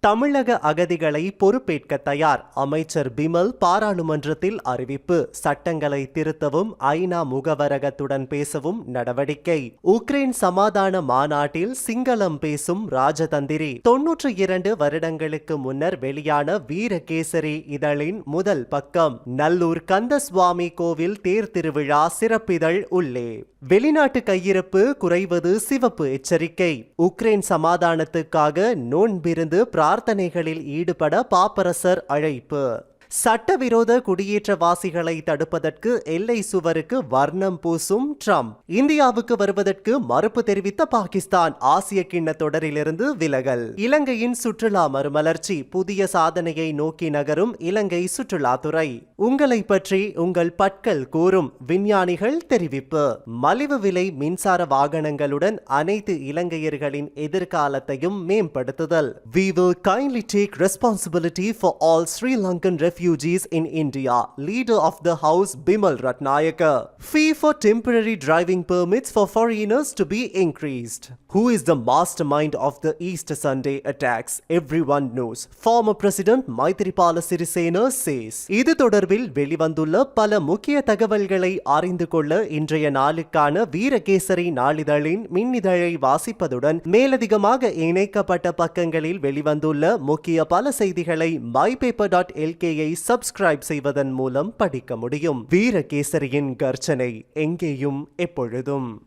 தமிழக அகதிகளை பொறுப்பேற்க தயார். அமைச்சர் பிமல் பாராளுமன்றத்தில் அறிவிப்பு. சட்டங்களை திருத்தவும் ஐநா முகவரகத்துடன் பேசவும் நடவடிக்கை. உக்ரைன் சமாதான மாநாட்டில் சிங்களம் பேசும் ராஜதந்திரி. தொன்னூற்றி இரண்டு வருடங்களுக்கு முன்னர் வெளியான வீரகேசரி இதழின் முதல் பக்கம். நல்லூர் கந்தசுவாமி கோவில் தேர் திருவிழா சிறப்பிதழ் உள்ளே. வெளிநாட்டு கையிருப்பு குறைவது சிவப்பு எச்சரிக்கை. உக்ரைன் சமாதானத்துக்காக நோன்பிருந்து பிரார்த்தனைகளில் ஈடுபட பாப்பரசர் அழைப்பு. சட்டவிரோத குடியேற்றவாசிகளை தடுப்பதற்கு எல்லை சுவருக்கு வர்ணம் பூசும் ட்ரம்ப். இந்தியாவுக்கு வருவதற்கு மறுப்பு தெரிவித்த பாகிஸ்தான். ஆசிய கிண்ண தொடரிலிருந்து விலகல். இலங்கையின் சுற்றுலா மறுமலர்ச்சி. புதிய சாதனையை நோக்கி நகரும் இலங்கை சுற்றுலாத்துறை. உங்களை பற்றி உங்கள் பட்கள் கூறும் விஞ்ஞானிகள் தெரிவிப்பு. மலிவு விலை மின்சார வாகனங்களுடன் அனைத்து இலங்கையர்களின் எதிர்காலத்தையும் மேம்படுத்துதல். We will kindly take responsibility for all Sri Lankan refugees refugees in India. Leader of the House Bimal Ratnayaka. Fee for temporary driving permits for foreigners to be increased. Who is the mastermind of the Easter Sunday attacks? Everyone knows. Former President Maithripala Sirisena says. இது தொடர்பில் வெளிவந்துள்ள பல முக்கிய தகவல்களை அறிந்து கொள்ள இன்றைய நாளுக்கான வீரகேசரி நாளிதழின் மின்னிதழை வாசிப்பதுடன் மேலதிகமாக இணைக்கப்பட்ட பக்கங்களில் வெளிவந்துள்ள முக்கிய பல செய்திகளை மைபேப்பர் டாட் எல்கேயை சப்ஸ்கிரைப் செய்வதன் மூலம் படிக்க முடியும். வீரகேசரியின் கர்ச்சனை எங்கேயும் எப்பொழுதும்.